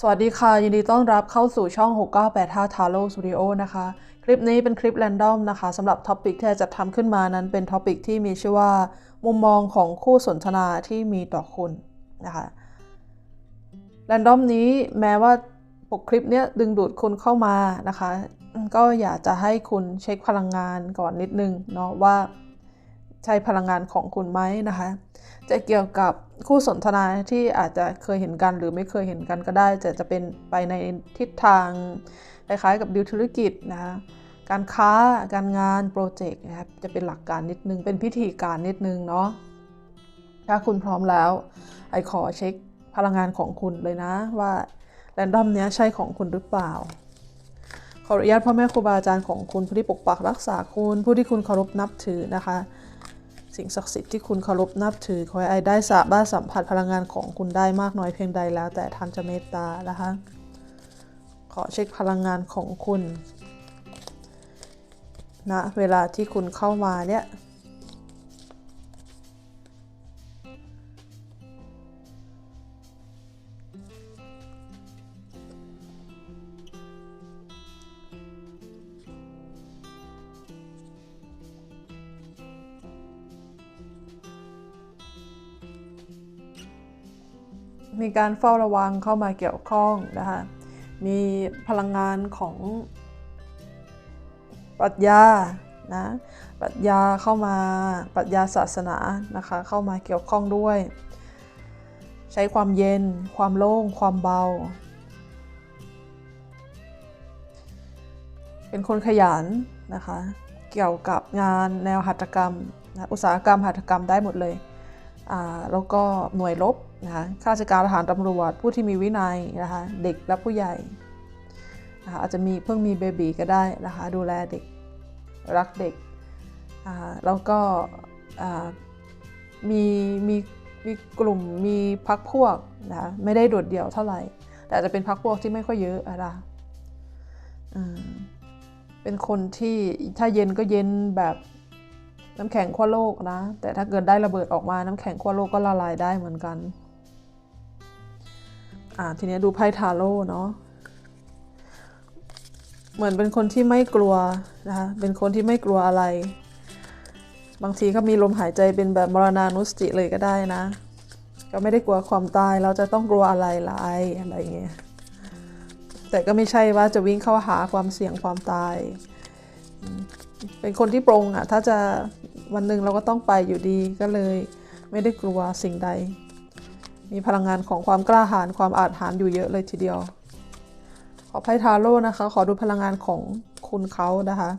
สวัสดีค่ะ ยินดีต้อนรับเข้าสู่ช่อง 6985 Taro Studio นะคะ คลิปนี้เป็นคลิปแรนดอมนะคะสำหรับท็อปิกที่จะทำขึ้นมานั้นเป็นท็อปิกที่มีชื่อว่า มุมมองของคู่สนทนาที่มีต่อคุณนะคะแรนดอมนี้แม้ว่าปกคลิปเนี้ยดึงดูดคุณเข้ามานะคะ ก็อยากจะให้คุณเช็คพลังงานก่อนนิดนึงเนาะว่า ใช่พลังงานของคุณไหมนะคะ จะเกี่ยวกับคู่สนทนาที่อาจจะเคยเห็นกันหรือไม่เคยเห็นกันก็ได้ จะจะเป็นไปในทิศทางคล้ายๆกับดิวธุรกิจนะคะการค้าการงานโปรเจกต์นะครับจะเป็นหลักการนิดนึง เป็นพิธีการนิดนึงเนาะถ้าคุณพร้อมแล้วไอขอเช็คพลังงานของคุณเลยนะว่าแรนดอมเนี้ยใช่ของคุณหรือเปล่า ขออนุญาตพ่อแม่ครูบาอาจารย์ของคุณผู้ที่ปกปักรักษาคุณ ผู้ที่คุณเคารพนับถือนะคะ สิ่งศักดิ์สิทธิ์ที่คุณเคารพนับถือขอให้ไอได้สาบ้าสัมผัสพลังงานของคุณได้มากน้อยเพียงใดแล้ว แต่ท่านจะเมตตานะคะ ขอเช็คพลังงานของคุณณนะเวลาที่คุณเข้ามาเนี่ย มีการเฝ้าระวังเข้ามาเกี่ยวข้องนะคะมีพลังงานของปรัชญานะปรัชญาเข้ามาปรัชญาศาสนานะคะเข้ามาเกี่ยวข้องด้วย ใช้ความเย็น ความโล่ง ความเบา เป็นคนขยันนะคะเกี่ยวกับงานแนวหัตถกรรมนะอุตสาหกรรมหัตถกรรมได้หมดเลยแล้วก็หน่วยรบ นะคะข้าราชการทหารตำรวจ ผู้ที่มีวินัยนะคะเด็กและผู้ใหญ่นะคะอาจจะมีเพิ่งมีเบบีก็ได้นะคะดูแลเด็กรักเด็กแล้วก็มีมีมีกลุ่มมีพักพวกนะะไม่ได้โดดเดี่ยวเท่าไหร่ แต่จะเป็นพักพวกที่ไม่ค่อยเยอะอะไรเป็นคนที่ถ้าเย็นก็เย็นแบบน้ำแข็งขั้วโลกนะ แต่ถ้าเกิดได้ระเบิดออกมาน้ำแข็งขั้วโลกก็ละลายได้เหมือนกัน อ่าทีนี้ดูไพ่ทาโร่เนาะเหมือนเป็นคนที่ไม่กลัวนะคะเป็นคนที่ไม่กลัวอะไร บางทีก็มีลมหายใจเป็นแบบมรณานุสติเลยก็ได้นะ ก็ไม่ได้กลัวความตายเราจะต้องกลัวอะไรลายอะไรเงี้ยแต่ก็ไม่ใช่ว่าจะวิ่งเข้าหาความเสี่ยงความตาย เป็นคนที่ปรงอะ่ะถ้าจะวันหนึ่งเราก็ต้องไปอยู่ดีก็เลย ไม่ได้กลัวสิ่งใด มีพลังงานของความกล้าหาญความอาจหาญอยู่เยอะเลยทีเดียว ขอไพ่ทาโร่นะคะ ขอดูพลังงานของคุณเขานะคะ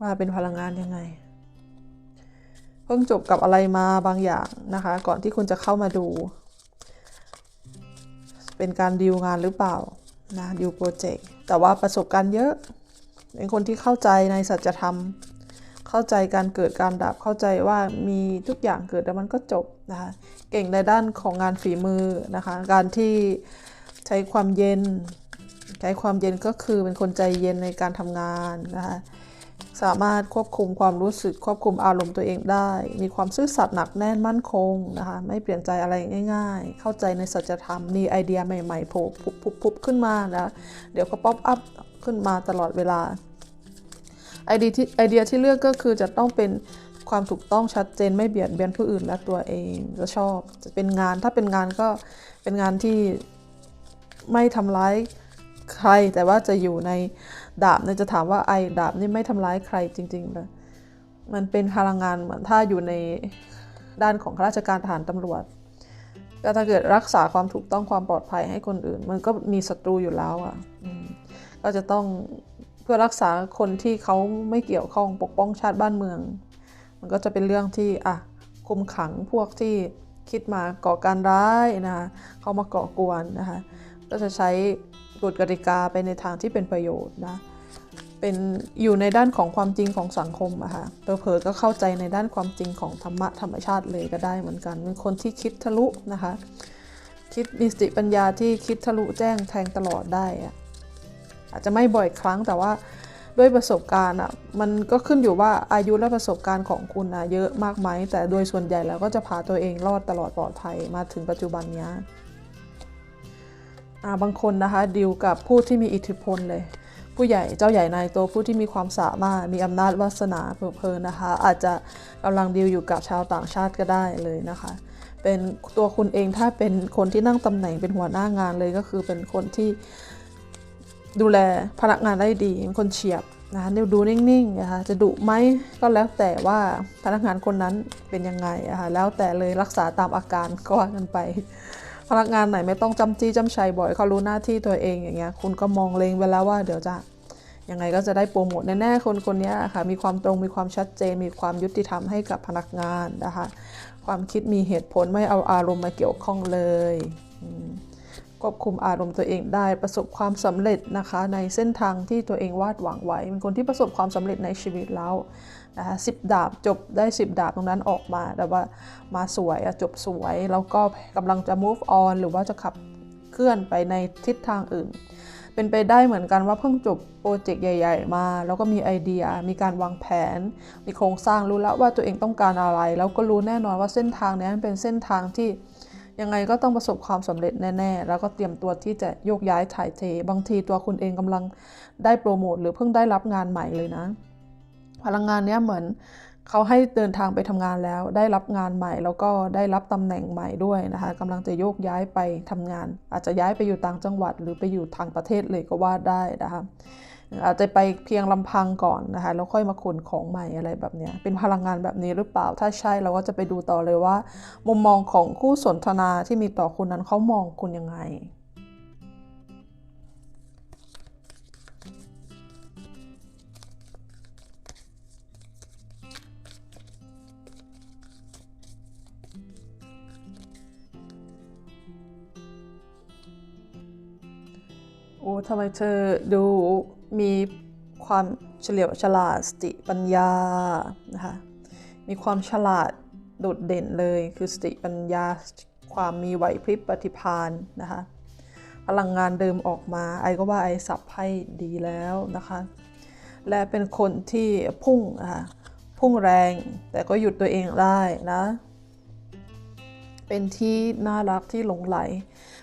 ว่าเป็นพลังงานยังไง เพิ่งจบกับอะไรมาบางอย่างนะคะ ก่อนที่คุณจะเข้ามาดู เป็นการดีลงานหรือเปล่านะดีลโปรเจกต์แต่ว่าประสบการณ์เยอะ เป็นคนที่เข้าใจในสัจธรรม เข้าใจการเกิดการดับเข้าใจว่ามีทุกอย่างเกิดแล้วมันก็จบนะคะ เก่งในด้านของงานฝีมือนะคะ การที่ใช้ความเย็น ใช้ความเย็นก็คือเป็นคนใจเย็นในการทำงานนะคะสามารถควบคุมความรู้สึกควบคุมอารมณ์ตัวเองได้ มีความซื่อสัตย์หนักแน่นมั่นคงนะคะไม่เปลี่ยนใจอะไรง่าย ๆ เข้าใจในสัจธรรมมีไอเดียใหม่ๆโผล่พุบๆขึ้นมานะเดี๋ยวก็ป๊อปอัพขึ้นมาตลอดเวลาไอเดียที่ไอเดียที่เลือกก็คือจะต้องเป็น ความถูกต้องชัดเจนไม่เบียดเบียนผู้อื่นและตัวเองจะชอบ จะเป็นงานถ้าเป็นงานก็เป็นงานที่ไม่ทำร้ายใคร แต่ว่าจะอยู่ในดาบเนี่ยจะถามว่าไอดาบนี่ไม่ทำร้ายใครจริงๆเลยมันเป็นพลังงานเหมือนถ้าอยู่ในด้านของข้าราชการทหารตำรวจก็ถ้าเกิดรักษาความถูกต้องความปลอดภัยให้คนอื่น มันก็มีศัตรูอยู่แล้วอะก็จะต้องเพื่อรักษาคนที่เขาไม่เกี่ยวข้องปกป้องชาติบ้านเมือง มันก็จะเป็นเรื่องที่อะคุมขังพวกที่คิดมาก่อการร้ายนะคะเข้ามาก่อกวนนะคะก็จะใช้กฎกติกาไปในทางที่เป็นประโยชน์นะเป็นอยู่ในด้านของความจริงของสังคมอะค่ะเผลอๆก็เข้าใจในด้านความจริงของธรรมะธรรมชาติเลยก็ได้เหมือนกัน เป็นคนที่คิดทะลุนะคะ คิดมีสติปัญญาที่คิดทะลุแจ้งแทงตลอดได้อะอาจจะไม่บ่อยครั้งแต่ว่า ด้วยประสบการณ์อะมันก็ขึ้นอยู่ว่าอายุและประสบการณ์ของคุณอะเยอะมากไหมแต่โดยส่วนใหญ่แล้วก็จะพาตัวเองรอดตลอดปลอดภัยมาถึงปัจจุบันนี้อ่าบางคนนะคะดีลกับผู้ที่มีอิทธิพลเลย ผู้ใหญ่เจ้าใหญ่นายโตผู้ที่มีความสามารถมีอำนาจวาสนาเพลินนะคะ อาจจะกำลังดีลอยู่กับชาวต่างชาติก็ได้เลยนะคะ เป็นตัวคุณเองถ้าเป็นคนที่นั่งตำแหน่งเป็นหัวหน้างานเลยก็คือเป็นคนที่ ดูแลพนักงานได้ดีเป็นคนเฉียบนะคะดูนิ่งๆนะคะจะดุไหมก็แล้วแต่ว่าพนักงานคนนั้นเป็นยังไงนะคะแล้วแต่เลยรักษาตามอาการก็ว่ากันไป พนักงานไหนไม่ต้องจำจี้จำชัยบ่อยเขารู้หน้าที่ตัวเองอย่างเงี้ยคุณก็มองเลงไปแล้วว่าเดี๋ยวจะยังไงก็จะได้โปรโมทแน่ๆคนคนนี้ค่ะมีความตรงมีความชัดเจน มีความยุติธรรมให้กับพนักงานนะคะความคิดมีเหตุผลไม่เอาอารมณ์มาเกี่ยวข้องเลย ควบคุมอารมณ์ตัวเองได้ประสบความสำเร็จนะคะ ในเส้นทางที่ตัวเองวาดหวังไว้ เป็นคนที่ประสบความสำเร็จในชีวิตแล้วนะคะสิบดาบจบได้ 10 ดาบตรงนั้นออกมา แต่ว่ามาสวยจบสวย แล้วก็กำลังจะ move on หรือว่าจะขับเคลื่อนไปในทิศทางอื่น เป็นไปได้เหมือนกันว่าเพิ่งจบโปรเจกต์ใหญ่ ๆ มา แล้วก็มีไอเดีย มีการวางแผน มีโครงสร้างรู้แล้วว่าตัวเองต้องการอะไร แล้วก็รู้แน่นอนว่าเส้นทางนี้เป็นเส้นทางที่ ยังไงก็ต้องประสบความสำเร็จแน่ๆ แล้วก็เตรียมตัวที่จะโยกย้ายถ่ายเท บางทีตัวคุณเองกำลังได้โปรโมทหรือเพิ่งได้รับงานใหม่เลยนะ พลังงานนี้เหมือนเขาให้เดินทางไปทำงานแล้ว ได้รับงานใหม่ แล้วก็ได้รับตำแหน่งใหม่ด้วยนะคะกำลังจะโยกย้ายไปทำงาน อาจจะย้ายไปอยู่ต่างจังหวัด หรือไปอยู่ทางประเทศเลยก็ว่าได้นะคะ อาจจะไปเพียงลำพังก่อนนะคะแล้วค่อยมาขนของใหม่อะไรแบบนี้เป็นพลังงานแบบนี้หรือเปล่าถ้าใช่เราก็จะไปดูต่อเลยว่า มุมมองของคู่สนทนาที่มีต่อคุณนั้นเขามองคุณยังไงโอ้ทำไมเธอดู มีความเฉลียวฉลาดสติปัญญานะคะมีความฉลาดโดดเด่นเลยคือสติปัญญาความมีไหวพริบปฏิภาณนะคะพลังงานเดิมออกมา ไอก็ว่าไอสับให้ดีแล้วนะคะ และเป็นคนที่พุ่งนะคะพุ่งแรงแต่ก็หยุดตัวเองได้นะ เป็นที่น่ารักที่หลงไหล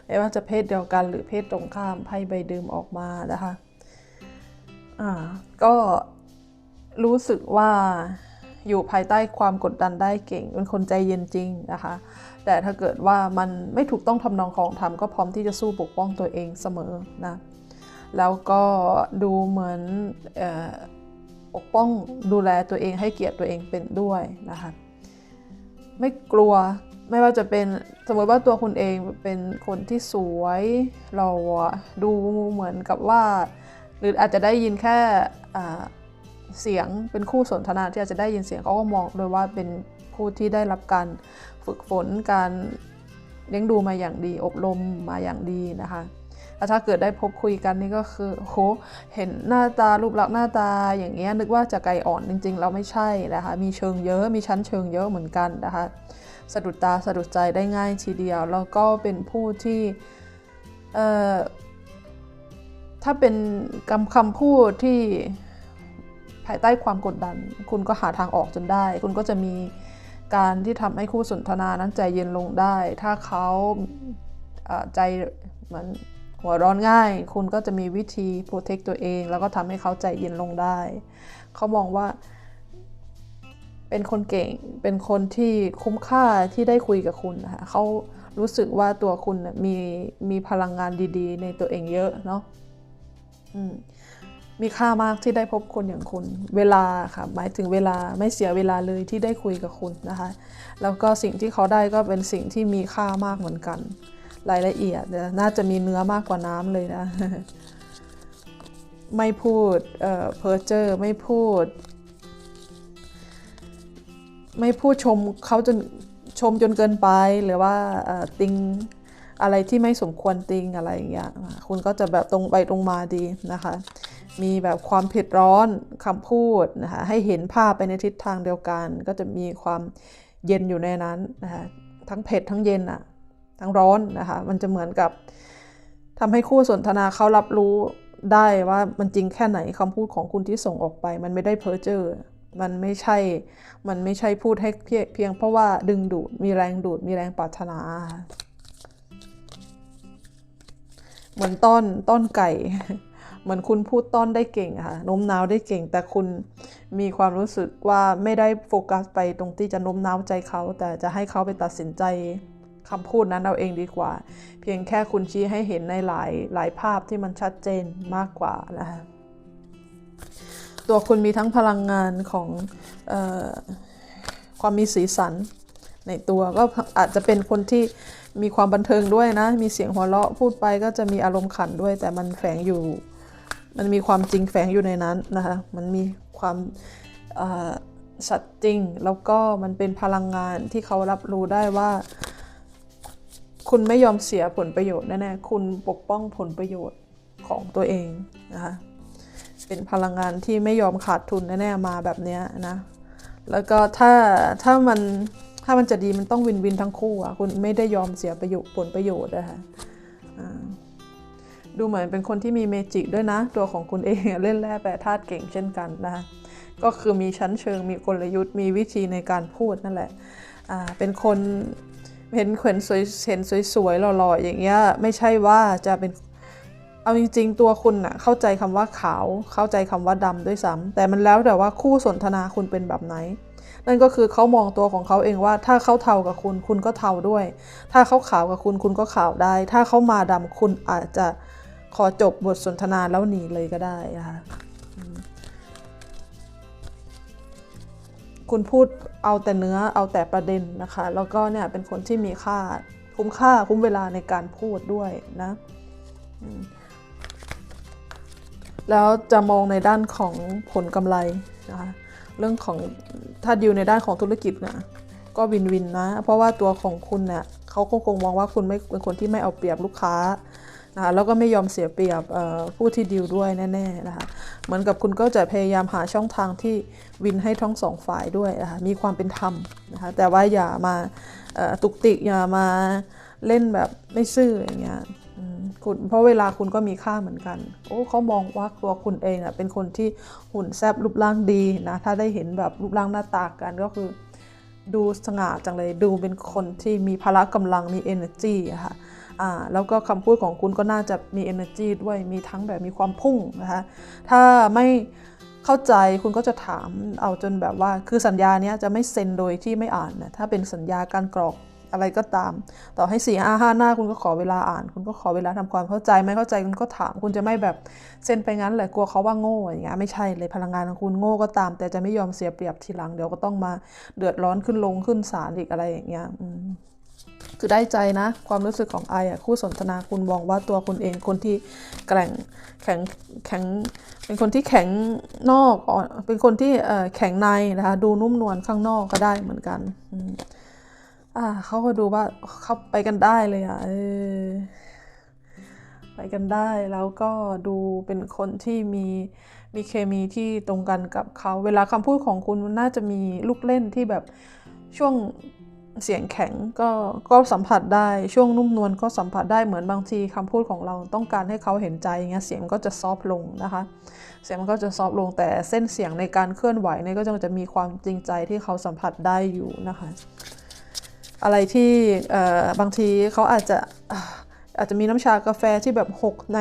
ไม่ว่าจะเพศเดียวกันหรือเพศตรงข้ามไพ่ใบเดิมออกมานะคะ อ่าก็รู้สึกว่าอยู่ภายใต้ความกดดันได้เก่ง เป็นคนใจเย็นจริงนะคะ แต่ถ้าเกิดว่ามันไม่ถูกต้องทำนองของธรรมก็พร้อมที่จะสู้ปกป้องตัวเองเสมอนะ แล้วก็ดูเหมือนปกป้องดูแลตัวเองให้เกียรติตัวเองเป็นด้วยนะคะ ไม่กลัวไม่ว่าจะเป็นสมมติว่าตัวคุณเองเป็นคนที่สวยเราดูเหมือนกับว่า หรืออาจจะได้ยินแค่เสียงเป็นคู่สนทนาที่อาจจะได้ยินเสียงเขาก็มองโดยว่าเป็นผู้ที่ได้รับการฝึกฝนการเลี้ยงดูมาอย่างดี อบรมมาอย่างดีนะคะถ้าเกิดได้พบคุยกันนี่ก็คือโหเห็นหน้าตารูปลักษณ์หน้าตาอย่างเงี้ยนึกว่าจะไกลอ่อนจริงๆ เราไม่ใช่นะคะ มีเชิงเยอะมีชั้นเชิงเยอะเหมือนกันนะคะ สะดุดตาสะดุดใจได้ง่ายทีเดียว แล้วก็เป็นผู้ที่ ถ้าเป็นคำคำพูดที่ภายใต้ความกดดัน คุณก็หาทางออกจนได้ คุณก็จะมีการที่ทำให้คู่สนทนานั้นใจเย็นลงได้ ถ้าเขาใจเหมือนหัวร้อนง่าย คุณก็จะมีวิธีโปรเทคตัวเอง แล้วก็ทำให้เขาใจเย็นลงได้ เขามองว่า เป็นคนเก่ง เป็นคนที่คุ้มค่าที่ได้คุยกับคุณนะคะเขารู้สึกว่าตัวคุณมีมีพลังงานดี ๆ ในตัวเองเยอะเนาะ มีค่ามากที่ได้พบคนอย่างคุณ เวลาค่ะหมายถึงเวลาไม่เสียเวลาเลยที่ได้คุยกับคุณนะคะ แล้วก็สิ่งที่เขาได้ก็เป็นสิ่งที่มีค่ามากเหมือนกัน รายละเอียดน่าจะมีเนื้อมากกว่าน้ำเลยนะ ไม่พูดเพ้อเจอร์ไม่พูด ไม่พูดชมเขาจนชมจนเกินไปหรือว่าติง อะไรที่ไม่สมควรติงอะไรอย่างเงี้ยคุณก็จะแบบตรงไปตรงมาดีนะคะ มีแบบความเผ็ดร้อนคำพูดนะคะให้เห็นภาพไปในทิศทางเดียวกัน ก็จะมีความเย็นอยู่ในนั้นนะคะทั้งเผ็ดทั้งเย็นอะทั้งร้อนนะคะมันจะเหมือนกับทำให้คู่สนทนาเขารับรู้ได้ว่ามันจริงแค่ไหนคำพูดของคุณที่ส่งออกไป มันไม่ได้เพ้อเจ้อมันไม่ใช่ มันไม่ใช่พูดให้เพียงเพราะว่าดึงดูด มีแรงดูด มีแรงปรารถนา เหมือนต้อนต้อนไก่ เหมือนคุณพูดต้อนได้เก่งค่ะโน้มน้าวได้เก่ง แต่คุณมีความรู้สึกว่าไม่ได้โฟกัสไปตรงที่จะโน้มน้าวใจเขา แต่จะให้เขาไปตัดสินใจคำพูดนั้นเอาเองดีกว่า เพียงแค่คุณชี้ให้เห็นในหลายหลายภาพที่มันชัดเจนมากกว่านะคะตัวคุณมีทั้งพลังงานของออความมีสีสันในตัวก็อาจจะเป็นคนที่ มีความบันเทิงด้วยนะ มีเสียงหัวเราะพูดไปก็จะมีอารมณ์ขันด้วย แต่มันแฝงอยู่ มันมีความจริงแฝงอยู่ในนั้นนะคะ มันมีความสัตย์จริง แล้วก็มันเป็นพลังงานที่เขารับรู้ได้ว่า คุณไม่ยอมเสียผลประโยชน์แน่ๆ คุณปกป้องผลประโยชน์ของตัวเองนะคะ เป็นพลังงานที่ไม่ยอมขาดทุนแน่ๆมาแบบนี้นะ แล้วก็ถ้าถ้ามัน ถ้ามันจะดีมันต้องวินวินทั้งคู่อะคุณไม่ได้ยอมเสียประโยชน์ผลประโยชน์นะคะดูเหมือนเป็นคนที่มีเมจิกด้วยนะ ตัวของคุณเองเล่นแร่แปรธาตุเก่งเช่นกันนะคะก็คือมีชั้นเชิงมีกลยุทธ์มีวิธีในการพูดนั่นแหละเป็นคนเห็นเขวนสวยเห็นสวยๆหล่อๆอย่างเงี้ยไม่ใช่ว่าจะเป็นเอาจริงๆตัวคุณน่ะเข้าใจคำว่าขาวเข้าใจคำว่าดำด้วยซ้ำแต่มันแล้วแต่ว่าคู่สนทนาคุณเป็นแบบไหน นั่นก็คือเขามองตัวของเขาเองว่า ถ้าเขาเทากับคุณคุณก็เทาด้วย ถ้าเขาขาวกับคุณคุณก็ขาวได้ ถ้าเขามาดำคุณอาจจะขอจบบทสนทนาแล้วหนีเลยก็ได้นะคะคุณพูดเอาแต่เนื้อเอาแต่ประเด็นนะคะ แล้วก็เนี่ยเป็นคนที่มีค่าคุ้มค่าคุ้มเวลาในการพูดด้วยนะแล้วจะมองในด้านของผลกำไรนะคะ เรื่องของถ้าดิวในด้านของธุรกิจนะก็วินวินนะ เพราะว่าตัวของคุณเนี่ยเขาก็คงมองว่าคุณไม่เป็นคนที่ไม่เอาเปรียบลูกค้านะคะแล้วก็ไม่ยอมเสียเปรียบผู้ที่ดิวด้วยแน่ๆนะคะเหมือนกับคุณก็จะพยายามหาช่องทางที่วินให้ทั้งสองฝ่ายด้วยนะคะมีความเป็นธรรมนะคะแต่ว่าอย่ามาตุกติกอย่ามาเล่นแบบไม่ซื่ออย่างเงี้ย คุณเพราะเวลาคุณก็มีค่าเหมือนกัน โอ้เขามองว่าตัวคุณเองอะเป็นคนที่หุ่นแซบรูปร่างดีนะ ถ้าได้เห็นแบบรูปร่างหน้าตากันก็คือ ดูสง่าจังเลย ดูเป็นคนที่มีพละกำลังมี energy อะค่ะอ่าแล้วก็คำพูดของคุณก็น่าจะมี energy ด้วยมีทั้งแบบมีความพุ่งนะคะถ้าไม่เข้าใจคุณก็จะถามเอาจนแบบว่าคือสัญญาเนี้ยจะไม่เซ็นโดยที่ไม่อ่านนะถ้าเป็นสัญญาการกรอก อะไรก็ตาม ต่อให้สี่ห้าห้าหน้าคุณก็ขอเวลาอ่าน คุณก็ขอเวลาทำความเข้าใจไม่เข้าใจคุณก็ถาม คุณจะไม่แบบเซ็นไปงั้นแหละกลัวเขาว่าโง่อย่างเงี้ยไม่ใช่เลยพลังงานของคุณโง่ก็ตาม แต่จะไม่ยอมเสียเปรียบทีหลังเดี๋ยวก็ต้องมาเดือดร้อนขึ้นลงขึ้นศาลอีกอะไรอย่างเงี้ยคือได้ใจนะ ความรู้สึกของไออะคู่สนทนาคุณมองว่าตัวคุณเองคนที่แกร่งแข็งแข็งเป็นคนที่แข็งนอกอ่อนเป็นคนที่แข็งในนะคะดูนุ่มนวลข้างนอกก็ได้เหมือนกัน อ่าเขาก็ดูว่าเขาไปกันได้เลยอะเออไปกันได้แล้วก็ดูเป็นคนที่มีมีเคมีที่ตรงกันกับเขา เวลาคำพูดของคุณน่าจะมีลูกเล่นที่แบบช่วงเสียงแข็งก็ก็สัมผัสได้ช่วงนุ่มนวลก็สัมผัสได้เหมือนบางทีคำพูดของเราต้องการให้เขาเห็นใจอย่างเงี้ยเสียงก็จะซอฟลงนะคะ เสียงมันก็จะซอฟลงแต่เส้นเสียงในการเคลื่อนไหวเนี่ยก็จะมีความจริงใจที่เขาสัมผัสได้อยู่นะคะ อะไรที่บางทีเขาอาจจะอาจจะมีน้ำชากาแฟที่แบบหกใน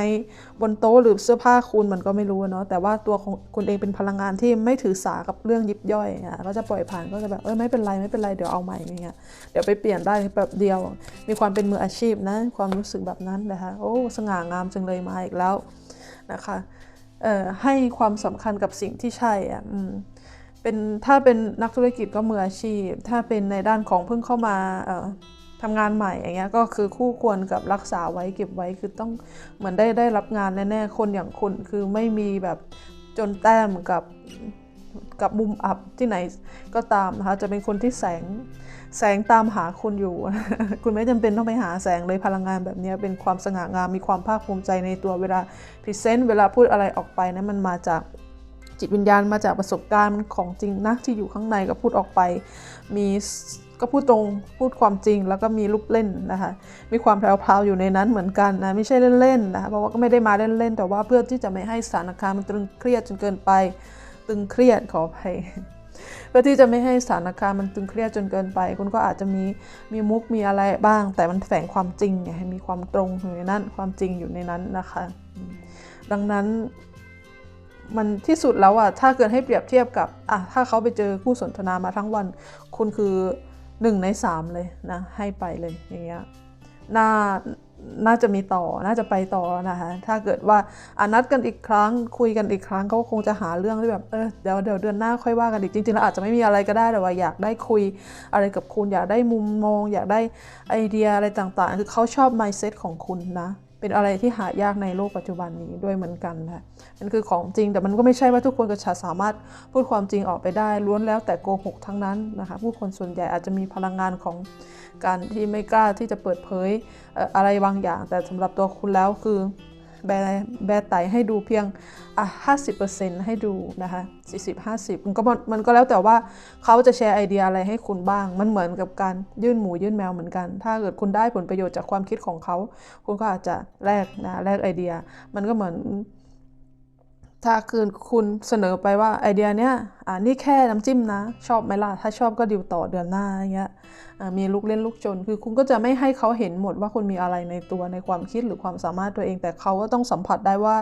บนโต๊ะหรือเสื้อผ้าคุณมันก็ไม่รู้เนาะแต่ว่าตัวของคุณเองเป็นพลังงานที่ไม่ถือสากับเรื่องยิบย่อยอะก็จะปล่อยผ่านก็จะแบบเออไม่เป็นไรไม่เป็นไรเดี๋ยวเอาใหม่อย่างเงี้ยเดี๋ยวไปเปลี่ยนได้แบบเดียว มีความเป็นมืออาชีพนะความรู้สึกแบบนั้นนะคะโอ้สง่างามจังเลยมาอีกแล้วนะคะเอ่อให้ความสำคัญกับสิ่งที่ใช่อะอืม เป็นถ้าเป็นนักธุรกิจก็มืออาชีพ ถ้าเป็นในด้านของเพิ่งเข้ามาทำงานใหม่อย่างเงี้ยก็คือคู่ควรกับรักษาไว้เก็บไว้คือต้องเหมือนได้ได้รับงานแน่ๆคนอย่างคุณคือไม่มีแบบจนแต้มกับกับมุมอับที่ไหนก็ตามนะคะจะเป็นคนที่แสงแสงตามหาคุณอยู่ คุณไม่จำเป็นต้องไปหาแสงเลยพลังงานแบบนี้เป็นความสง่างามมีความภาคภูมิใจในตัวเวลาพรีเซนต์เวลาพูดอะไรออกไปนะมันมาจาก จิตวิญญาณมาจากประสบการณ์ของจริงนะที่อยู่ข้างในก็พูดออกไป มีก็พูดตรงพูดความจริงแล้วก็มีลูกเล่นนะคะมีความแพรวๆอยู่ในนั้นเหมือนกันนะไม่ใช่เล่นๆนะคะเพราะว่าก็ไม่ได้มาเล่นๆ แต่ว่าเพื่อที่จะไม่ให้สถานการณ์มันตึงเครียดจนเกินไป ตึงเครียดขออภัยเพื่อที่จะไม่ให้สถานการณ์มันตึงเครียดจนเกินไป คุณก็อาจจะมีมีมุกมีอะไรบ้าง แต่มันแฝงความจริงไงให้มีความตรงอยู่ในนั้นความจริงอยู่ในนั้นนะคะ ดังนั้น มันที่สุดแล้วอะถ้าเกิดให้เปรียบเทียบกับอะถ้าเขาไปเจอคู่สนทนามาทั้งวัน คุณคือหนึ่งในสามเลยนะให้ไปเลยอย่างเงี้ยน่าน่าจะมีต่อ น่าจะไปต่อนะคะถ้าเกิดว่าอนัดกันอีกครั้ง คุยกันอีกครั้งเขาคงจะหาเรื่องที่แบบ เออ เดี๋ยวเดี๋ยวเดือนหน้าค่อยว่ากันอีก จริงๆ แล้วอาจจะไม่มีอะไรก็ได้ แต่ว่าอยากได้คุยอะไรกับคุณ อยากได้มุมมอง อยากได้ไอเดียอะไรต่างๆ คือเขาชอบ mindset ของคุณนะ เป็นอะไรที่หายากในโลกปัจจุบันนี้ด้วยเหมือนกันค่ะมันคือของจริง แต่มันก็ไม่ใช่ว่าทุกคนจะสามารถพูดความจริงออกไปได้ ล้วนแล้วแต่โกหกทั้งนั้นนะคะผู้คนส่วนใหญ่อาจจะมีพลังงานของการที่ไม่กล้าที่จะเปิดเผยเอ่ออะไรบางอย่าง แต่สำหรับตัวคุณแล้วคือ แบแบไตให้ดูเพียงอะ50%ให้ดูนะคะ40-50มันก็มันมันก็แล้วแต่ว่าเขาจะแชร์ไอเดียอะไรให้คุณบ้าง มันเหมือนกับการยื่นหมูยื่นแมวเหมือนกัน ถ้าเกิดคุณได้ผลประโยชน์จากความคิดของเขา คุณก็อาจจะแลกนะแลกไอเดีย มันก็เหมือน ถ้าคืนคุณเสนอไปว่าไอเดียเนี้ยอ่านี่แค่น้ำจิ้มนะ ชอบไหมล่ะ ถ้าชอบก็ดิวต่อเดือนหน้าอย่างเงี้ยมีลูกเล่นลูกจน คือคุณก็จะไม่ให้เขาเห็นหมดว่าคุณมีอะไรในตัวในความคิดหรือความสามารถตัวเอง แต่เขาก็ต้องสัมผัสได้ว่า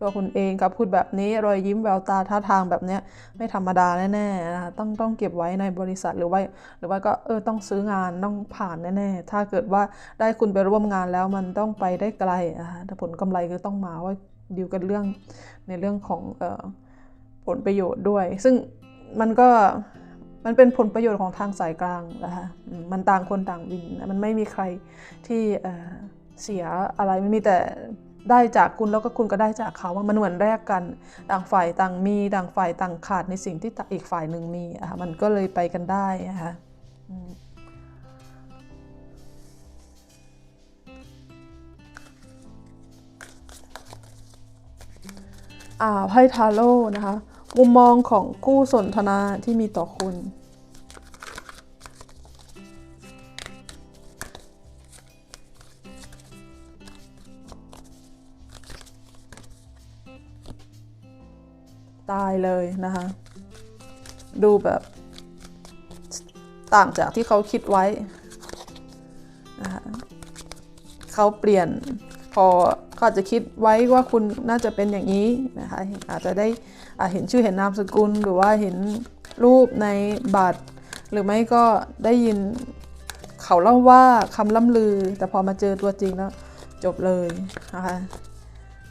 ตัวคุณเองกับพูดแบบนี้รอยยิ้มแววตาท่าทางแบบเนี้ยไม่ธรรมดาแน่ๆนะคะต้องต้องเก็บไว้ในบริษัทหรือว่าหรือว่าก็เออต้องซื้องานต้องผ่านแน่ๆถ้าเกิดว่าได้คุณไปร่วมงานแล้วมันต้องไปได้ไกลนะคะผลกำไรคือต้องมาว่า ดิวกันเรื่องในเรื่องของออผลประโยชน์ด้วย ซึ่งมันก็มันเป็นผลประโยชน์ของทางสายกลางนะคะมันต่างคนต่างวิน มันไม่มีใครที่เเสียอะไรไม่มีแต่ได้จากคุณแล้วก็คุณก็ได้จากเขาว่ามันเหมือนแลกกันต่างฝ่ายต่างมีต่างฝ่ายต่างขาดในสิ่งที่อีกฝ่ายหนึ่งมีอะค่ะมันก็เลยไปกันได้นะคะ ไพ่ทาโร่นะคะ มุมมองของคู่สนทนาที่มีต่อคุณตายเลยนะคะ ดูแบบต่างจากที่เขาคิดไว้นะคะเขาเปลี่ยนพอ เขาอาจจะคิดไว้ว่าคุณน่าจะเป็นอย่างนี้นะคะอาจจะได้เห็นชื่อเห็นนามสกุล หรือว่าเห็นรูปในบัตร หรือไม่ก็ได้ยินเขาเล่าว่าคำล่ำลือ แต่พอมาเจอตัวจริงแล้วจบเลยนะคะ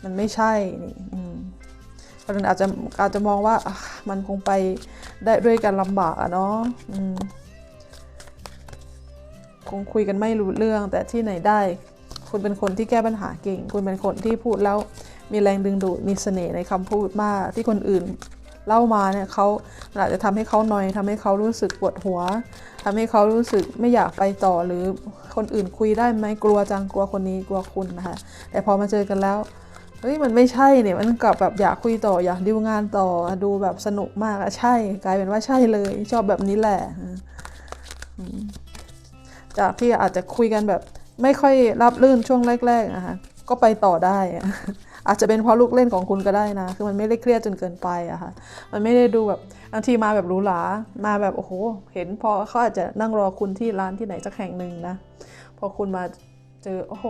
มันไม่ใช่นี่คนอื่นอาจจะอาจจะมองว่ามันคงไปได้ด้วยกันลำบากอะเนาะคงคุยกันไม่รู้เรื่องแต่ที่ไหนได้ คุณเป็นคนที่แก้ปัญหาเก่ง คุณเป็นคนที่พูดแล้วมีแรงดึงดูดมีเสน่ห์ในคำพูดมากที่คนอื่นเล่ามาเนี่ยเขาอาจจะทำให้เขาหน่อยทำให้เขารู้สึกปวดหัวทำให้เขารู้สึกไม่อยากไปต่อหรือคนอื่นคุยได้ไหมกลัวจังกลัวคนนี้กลัวคุณนะคะแต่พอมาเจอกันแล้วเฮ้ยมันไม่ใช่เนี่ยมันกลับแบบอยากคุยต่ออยากดิวงานต่อดูแบบสนุกมากอะใช่ กลายเป็นว่าใช่เลย ชอบแบบนี้แหละจากที่อาจจะคุยกันแบบ ไม่ค่อยรับลื่นช่วงแรกๆนะคะก็ไปต่อได้อาจจะเป็นเพราะลูกเล่นของคุณก็ได้นะ คือมันไม่ได้เครียดจนเกินไปอะค่ะ มันไม่ได้ดูแบบบางทีมาแบบหรูหรา มาแบบโอ้โห เห็นพอเขาอาจจะนั่งรอคุณที่ร้านที่ไหนสักแห่งหนึ่งนะ พอคุณมาเจอโอ้โห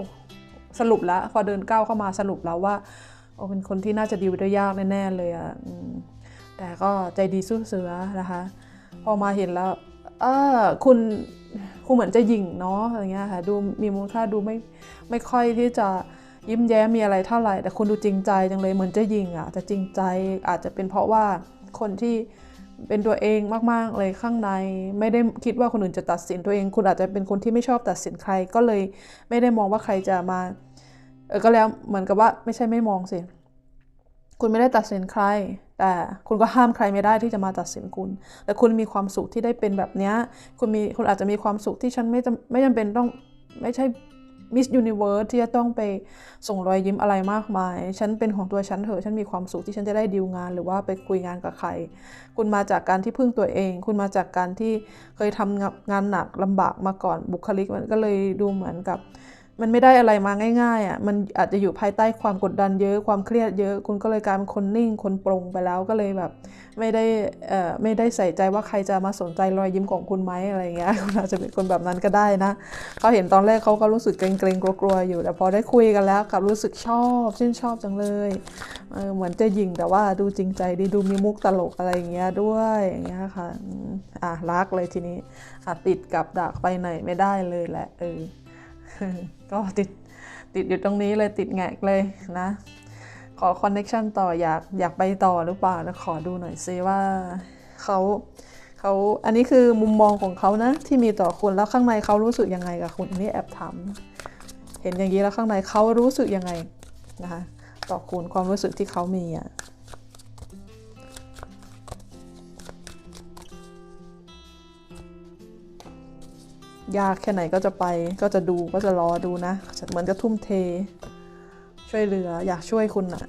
สรุปแล้วพอเดินก้าวเข้ามาสรุปแล้วว่าโอ้เป็นคนที่น่าจะดีลได้ยากแน่ๆเลยอะแต่ก็ใจดีสู้เสือนะคะ พอมาเห็นแล้ว เออคุณคุณเหมือนจะหยิ่งเนาะอะไรเงี้ยค่ะดูมีมูลค่าดูไม่ไม่ค่อยที่จะยิ้มแย้มมีอะไรเท่าไหร่ แต่คุณดูจริงใจจังเลยเหมือนจะหยิ่งอะ่ะจะจริงใจอาจจะเป็นเพราะว่าคนที่เป็นตัวเองมากๆเลยข้างใน ไม่ได้คิดว่าคนอื่นจะตัดสินตัวเอง คุณอาจจะเป็นคนที่ไม่ชอบตัดสินใครก็เลยไม่ได้มองว่าใครจะมาเออก็แล้วเหมือนกับว่าไม่ใช่ไม่มองสิ คุณไม่ได้ตัดสินใคร แต่คุณก็ห้ามใครไม่ได้ที่จะมาตัดสินคุณ แต่คุณมีความสุขที่ได้เป็นแบบนี้คุณมีคุณอาจจะมีความสุขที่ฉันไม่จำไม่จำเป็นต้องไม่ใช่มิสยูนิเวิร์สที่จะต้องไปส่งรอยยิ้มอะไรมากมาย ฉันเป็นของตัวฉันเถอะ ฉันมีความสุขที่ฉันจะได้ดีลงาน หรือว่าไปคุยงานกับใคร คุณมาจากการที่พึ่งตัวเอง คุณมาจากการที่เคยทำงานหนักลำบากมาก่อนบุคลิกมันก็เลยดูเหมือนกับ มันไม่ได้อะไรมาง่ายๆอะ มันอาจจะอยู่ภายใต้ความกดดันเยอะ ความเครียดเยอะ คุณก็เลยกลายเป็นคนนิ่ง คนปรงไปแล้ว ก็เลยแบบ ไม่ได้เอ่อไม่ได้ใส่ใจว่าใครจะมาสนใจรอยยิ้มของคุณไหมอะไรเงี้ย คุณอาจจะเป็นคนแบบนั้นก็ได้นะ เขาเห็นตอนแรกเขาก็รู้สึกเกรงๆกลัวๆอยู่ แต่พอได้คุยกันแล้วกลับรู้สึกชอบชื่นชอบจังเลย เออเหมือนจะยิงแต่ว่าดูจริงใจดี ดูมีมุกตลกอะไรอย่างเงี้ยด้วยอย่างเงี้ยค่ะ อะรักเลยทีนี้ อะติดกับดักไปไหนไม่ได้เลยแหละเออ ก็ติดติดอยู่ตรงนี้เลยติดแงกเลยนะ ขอคอนเน็ชันต่ออยากอยากไปต่อหรือเปล่าแล้วขอดูหน่อยซิว่าเขาเขาอันนี้คือมุมมองของเขานะ ที่มีต่อคุณแล้วข้างในเขารู้สึกยังไงกับคุณนนี่แอบถามเห็นอย่างนี้แล้วข้างในเขารู้สึกยังไงนะคะต่อคุณความรู้สึกที่เขามีอะ ยากแค่ไหนก็จะไป ก็จะดูก็จะรอดูนะ เหมือนจะทุ่มเท ช่วยเหลืออยากช่วยคุณอะ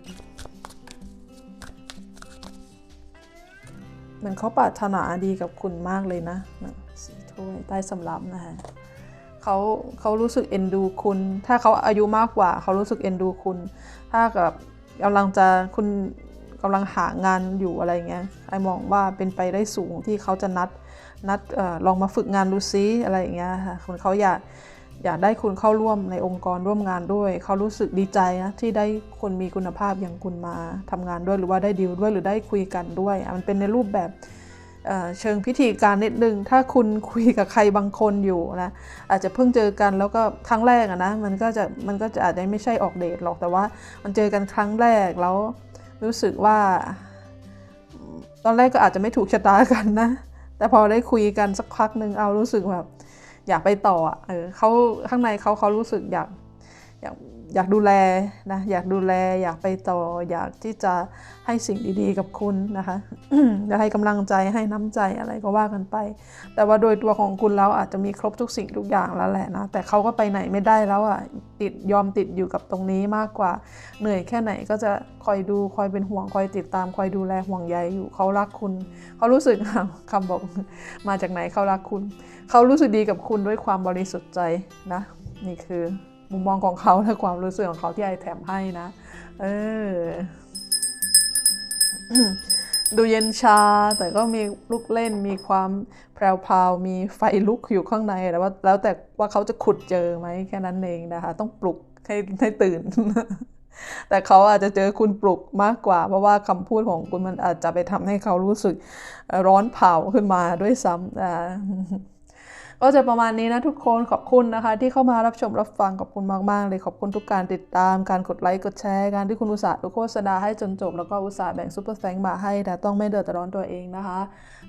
เหมันเขาปรารถนาดีกับคุณมากเลยนะนะสีถ้วยใต้สำรับนะคะเขาเขารู้สึกเอ็นดูคุณ ถ้าเขาอายุมากกว่า เขารู้สึกเอ็นดูคุณ ถ้ากับกำลังจะคุณกำลังหางานอยู่อะไรเงี้ยไอมองว่าเป็นไปได้สูงที่เขาจะนัด นัดออลองมาฝึกงานดูซิอะไรอย่างเงี้ยค่ะคุณเขาอยากอยากได้คุณเข้าร่วมในองค์กรร่วมงานด้วย เขารู้สึกดีใจนะที่ได้คนมีคุณภาพอย่างคุณมาทำงานด้วยหรือว่าได้ดีลด้วยหรือได้คุยกันด้วย มันเป็นในรูปแบบเเชิงพิธีการนิดนึง ถ้าคุณคุยกับใครบางคนอยู่นะอาจจะเพิ่งเจอกันแล้วก็ครั้งแรกนะมันก็จะมันก็จะอาจจะไม่ใช่ออกเดทหรอกแต่ว่ามันเจอกันครั้งแรกแล้วรู้สึกว่า ตอนแรกก็อาจจะไม่ถูกชะตากันนะ แต่พอได้คุยกันสักพักหนึ่งเอารู้สึกแบบ อยากไปต่ออะเออเขาข้างในเขาเขารู้สึกอยาก อยากอยากดูแลนะอยากดูแลอยากไปต่อ อยากที่จะให้สิ่งดีๆกับคุณนะคะอยากให้กำลังใจให้น้ำใจอะไรก็ว่ากันไป แต่ว่าโดยตัวของคุณแล้วอาจจะมีครบทุกสิ่งทุกอย่างแล้วแหละนะแต่เขาก็ไปไหนไม่ได้แล้วอะติดยอมติดอยู่กับตรงนี้มากกว่า เหนื่อยแค่ไหนก็จะคอยดูคอยเป็นห่วงคอยติดตามคอยดูแลห่วงใยอยู่เขารักคุณ เขารู้สึกคำบอกมาจากไหนเขารักคุณ เขารู้สึกดีกับคุณด้วยความบริสุทธิ์ใจนะ นี่คือ มุมมองของเขาและความรู้สึกของเขาที่ไอแถมให้นะ เออ ดูเย็นชาแต่ก็มีลูกเล่นมีความแพรวๆมีไฟลุกอยู่ข้างในแต่ว่าแล้วแต่ว่าเขาจะขุดเจอไหมแค่นั้นเองนะคะ ต้องปลุกให้ให้ตื่น แต่เขาอาจจะเจอคุณปลุกมากกว่า เพราะว่าคำพูดของคุณมันอาจจะไปทำให้เขารู้สึกร้อนเผาขึ้นมาด้วยซ้ำอ่า ก็จะประมาณนี้นะทุกคนขอบคุณนะคะ ที่เข้ามารับชมรับฟังขอบคุณมาก ๆ เลยขอบคุณทุกการติดตามการกดไลค์กดแชร์การที่คุณอุตส่าห์ดูโฆษณาให้จนจบ แล้วก็อุตส่าห์แบ่งซุปเปอร์แฟงมาให้ แต่ต้องไม่เดือดร้อนตัวเองนะคะ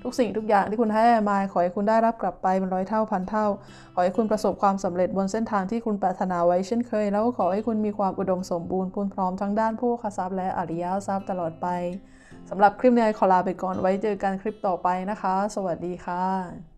ทุกสิ่งทุกอย่างที่คุณให้มาขอให้คุณได้รับกลับไปเป็นร้อยเท่าพันเท่า ขอให้คุณประสบความสำเร็จบนเส้นทางที่คุณปรารถนาไว้เช่นเคย แล้วก็ขอให้คุณมีความอุดมสมบูรณ์พูนพร้อมทั้งด้านผู้ค้าทรัพย์และอริยทรัพย์ตลอดไปสำหรับคลิปนี้ขอลาไปก่อนไว้เจอกันคลิปต่อไปนะคะ สวัสดีค่ะ